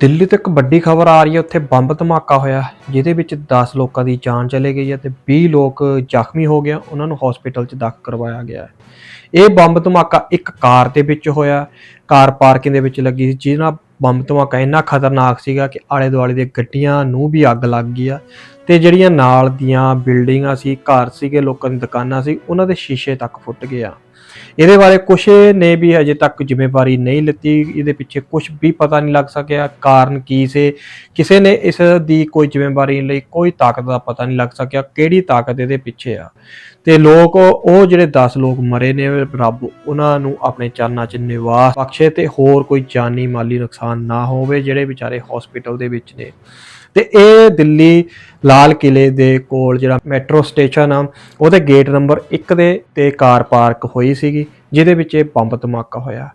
ਦਿੱਲੀ ਤੋਂ ਇੱਕ ਵੱਡੀ ਖਬਰ ਆ ਰਹੀ ਹੈ, ਉੱਥੇ ਬੰਬ ਧਮਾਕਾ ਹੋਇਆ ਜਿਹਦੇ ਵਿੱਚ 10 ਲੋਕਾਂ ਦੀ ਜਾਨ ਚਲੇ ਗਈ ਹੈ ਤੇ 20 ਲੋਕ ਜ਼ਖਮੀ ਹੋ ਗਏ ਉਹਨਾਂ ਨੂੰ ਹਸਪੀਟਲ 'ਚ ਦਾਖਲ ਕਰਵਾਇਆ ਗਿਆ ਹੈ। ਇਹ ਬੰਬ ਧਮਾਕਾ ਇੱਕ ਕਾਰ ਦੇ ਵਿੱਚ ਹੋਇਆ ਕਾਰ ਪਾਰਕਿੰਗ ਦੇ ਵਿੱਚ ਲੱਗੀ ਸੀ, ਜਿਹਦੇ ਨਾਲ ਬੰਬ ਧਮਾਕਾ ਇੰਨਾ ਖਤਰਨਾਕ ਸੀਗਾ ਕਿ ਆਲੇ ਦੁਆਲੇ ਦੀਆਂ ਗੱਡੀਆਂ, ਨੂੰ ਵੀ ਅੱਗ ਲੱਗ ਗਈ ਆ, ਤੇ ਜਿਹੜੀਆਂ ਨਾਲ ਦੀਆਂ ਬਿਲਡਿੰਗਾਂ ਸੀ, ਘਰ ਸੀਗੇ, ਲੋਕਾਂ ਦੀਆਂ ਦੁਕਾਨਾਂ ਸੀ, ਉਹਨਾਂ ਦੇ ਸ਼ੀਸ਼ੇ ਤੱਕ ਫੁੱਟ ਗਏ ਆ। ਇਹਦੇ ਬਾਰੇ ਕੁਝ ਨੇ ਵੀ ਅਜੇ ਤੱਕ ਜ਼ਿੰਮੇਵਾਰੀ ਨਹੀਂ ਲਿੱਤੀ। ਇਹਦੇ ਪਿੱਛੇ ਕੁਝ ਵੀ ਪਤਾ ਨਹੀਂ ਲੱਗ ਸਕਿਆ। ਕਾਰਨ ਕੀ ਸੀ? ਕਿਸੇ ਨੇ ਇਸ ਦੀ ਕੋਈ ਜ਼ਿੰਮੇਵਾਰੀ ਲਈ। ਕੋਈ ਤਾਕਤ ਦਾ ਪਤਾ ਨਹੀਂ ਲੱਗ ਸਕਿਆ ਕਿਹੜੀ ਤਾਕਤ ਇਹਦੇ ਪਿੱਛੇ ਆ। ਤੇ ਲੋਕ, ਉਹ ਜਿਹੜੇ 10 ਲੋਕ ਮਰੇ ਨੇ, ਰੱਬ ਉਹਨਾਂ ਨੂੰ ਆਪਣੇ ਚਰਨਾਂ 'ਚ ਨਿਵਾਸ ਬਖਸ਼ੇ ਤੇ ਹੋਰ ਕੋਈ ਜਾਨੀ ਮਾਲੀ ਨੁਕਸਾਨ ਨਾ ਹੋਵੇ, ਜਿਹੜੇ ਵਿਚਾਰੇ ਹਸਪੀਟਲ ਦੇ ਵਿੱਚ ਨੇ। ਤੇ ਇਹ ਦਿੱਲੀ ਲਾਲ ਕਿਲੇ ਦੇ ਕੋਲ ਜਿਹੜਾ ਮੈਟਰੋ ਸਟੇਸ਼ਨ ਆ, ਉਹਦੇ ਗੇਟ ਨੰਬਰ 1 ਦੇ ਤੇ ਕਾਰ ਪਾਰਕ ਹੋਈ ਸੀਗੀ, ਜਿਹਦੇ ਵਿੱਚ ਇਹ ਬੰਬ ਧਮਾਕਾ ਹੋਇਆ।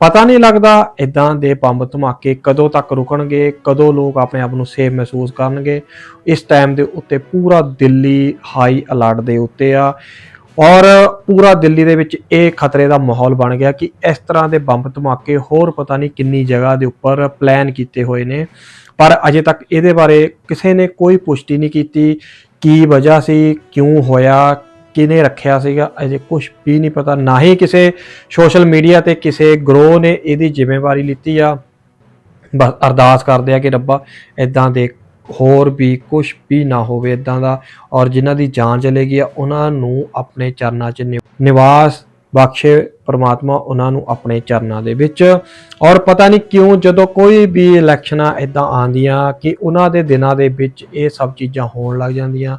ਪਤਾ ਨਹੀਂ ਲੱਗਦਾ ਇਦਾਂ ਦੇ ਬੰਬ ਧਮਾਕੇ ਕਦੋਂ ਤੱਕ ਰੁਕਣਗੇ, ਕਦੋਂ ਲੋਕ ਆਪਣੇ ਆਪ ਨੂੰ ਸੇਫ ਮਹਿਸੂਸ ਕਰਨਗੇ। ਇਸ ਟਾਈਮ ਦੇ ਉੱਤੇ ਪੂਰਾ ਦਿੱਲੀ ਹਾਈ ਅਲਰਟ ਦੇ ਉੱਤੇ ਆ। ਔਰ ਪੂਰਾ ਦਿੱਲੀ ਦੇ ਵਿੱਚ ਇਹ ਖਤਰੇ ਦਾ ਮਾਹੌਲ ਬਣ ਗਿਆ ਕਿ ਇਸ ਤਰ੍ਹਾਂ ਦੇ ਬੰਬ ਧਮਾਕੇ ਹੋਰ ਪਤਾ ਨਹੀਂ ਕਿੰਨੀ ਜਗ੍ਹਾ ਦੇ ਉੱਪਰ ਪਲਾਨ ਕੀਤੇ ਹੋਏ ਨੇ। ਪਰ ਅਜੇ ਤੱਕ ਇਹਦੇ ਬਾਰੇ ਕਿਸੇ ਨੇ ਕੋਈ ਪੁਸ਼ਟੀ ਨਹੀਂ ਕੀਤੀ। ਕੀ ਵਜ੍ਹਾ ਸੀ? ਕਿਉਂ ਹੋਇਆ? ਕਿਨੇ ਰੱਖਿਆ ਸੀਗਾ? ਅਜੇ ਕੁਝ ਵੀ ਨਹੀਂ ਪਤਾ। ਨਾ ਹੀ ਕਿਸੇ ਸੋਸ਼ਲ ਮੀਡੀਆ ਤੇ ਕਿਸੇ ਗਰੋਹ ਨੇ ਇਹਦੀ ਜ਼ਿੰਮੇਵਾਰੀ ਲਿੱਤੀ ਆ। ਬਸ ਅਰਦਾਸ ਕਰਦੇ ਆ ਕਿ ਰੱਬਾ ਇਦਾਂ ਦੇ ਹੋਰ ਵੀ ਕੁਝ ਵੀ ਨਾ ਹੋਵੇ ਇਦਾਂ ਦਾ। ਔਰ ਜਿਨ੍ਹਾਂ ਦੀ ਜਾਨ ਚਲੇਗੀ ਆ, ਉਹਨਾਂ ਨੂੰ ਆਪਣੇ ਚਰਨਾਂ 'ਚ ਨਿ- ਨਿਵਾਸ ਬਖਸ਼ੇ ਪ੍ਰਮਾਤਮਾ ਉਹਨਾਂ ਨੂੰ ਆਪਣੇ ਚਰਨਾਂ ਦੇ ਵਿੱਚ। ਔਰ ਪਤਾ ਨਹੀਂ ਕਿਉਂ ਜਦੋਂ ਕੋਈ ਵੀ ਇਲੈਕਸ਼ਨਾਂ ਇਦਾਂ ਆਉਂਦੀਆਂ ਕਿ ਉਹਨਾਂ ਦੇ ਦਿਨਾਂ ਦੇ ਵਿੱਚ ਇਹ ਸਭ ਚੀਜ਼ਾਂ ਹੋਣ ਲੱਗ ਜਾਂਦੀਆਂ,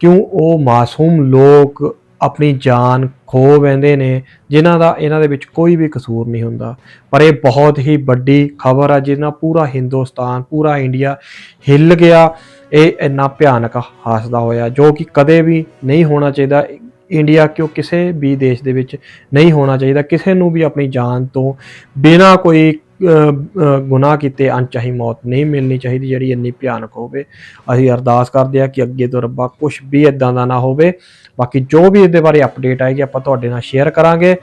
ਕਿਉਂ ਉਹ ਮਾਸੂਮ ਲੋਕ ਆਪਣੀ ਜਾਨ ਖੋ ਬੈਂਦੇ ਨੇ, ਜਿਨ੍ਹਾਂ ਦਾ ਇਹਨਾਂ ਦੇ ਵਿੱਚ ਕੋਈ ਵੀ ਕਸੂਰ ਨਹੀਂ ਹੁੰਦਾ। ਪਰ ਇਹ ਬਹੁਤ ਹੀ ਵੱਡੀ ਖਬਰ ਆ ਜਿਹਨਾਂ ਪੂਰਾ ਹਿੰਦੁਸਤਾਨ, ਪੂਰਾ ਇੰਡੀਆ ਹਿੱਲ ਗਿਆ। ਇਹ ਇੰਨਾ ਭਿਆਨਕ ਹਾਸਦਾ ਹੋਇਆ, ਜੋ ਕਿ ਕਦੇ ਵੀ ਨਹੀਂ ਹੋਣਾ ਚਾਹੀਦਾ। ਇੰਡੀਆ ਕਿਉਂ ਕਿਸੇ ਵੀ ਦੇਸ਼ ਦੇ ਵਿੱਚ ਨਹੀਂ ਹੋਣਾ ਚਾਹੀਦਾ, ਕਿਸੇ ਨੂੰ ਵੀ ਆਪਣੀ ਜਾਨ ਤੋਂ ਬਿਨਾਂ ਕੋਈ ਗੁਨਾਹ ਕੀਤੇ, ਅਣਚਾਹੀ ਮੌਤ ਨਹੀਂ ਮਿਲਣੀ ਚਾਹੀਦੀ ਜਿਹੜੀ ਇੰਨੀ ਭਿਆਨਕ ਹੋਵੇ। ਅਸੀਂ ਅਰਦਾਸ ਕਰਦੇ ਆ ਕਿ ਅੱਗੇ ਤੋਂ ਰੱਬਾ ਕੁਝ ਵੀ ਇਦਾਂ ਦਾ ਨਾ ਹੋਵੇ। ਬਾਕੀ ਜੋ ਵੀ ਇਹਦੇ ਬਾਰੇ ਅਪਡੇਟ ਆਏਗੀ, ਆਪਾਂ ਤੁਹਾਡੇ ਨਾਲ ਸ਼ੇਅਰ ਕਰਾਂਗੇ।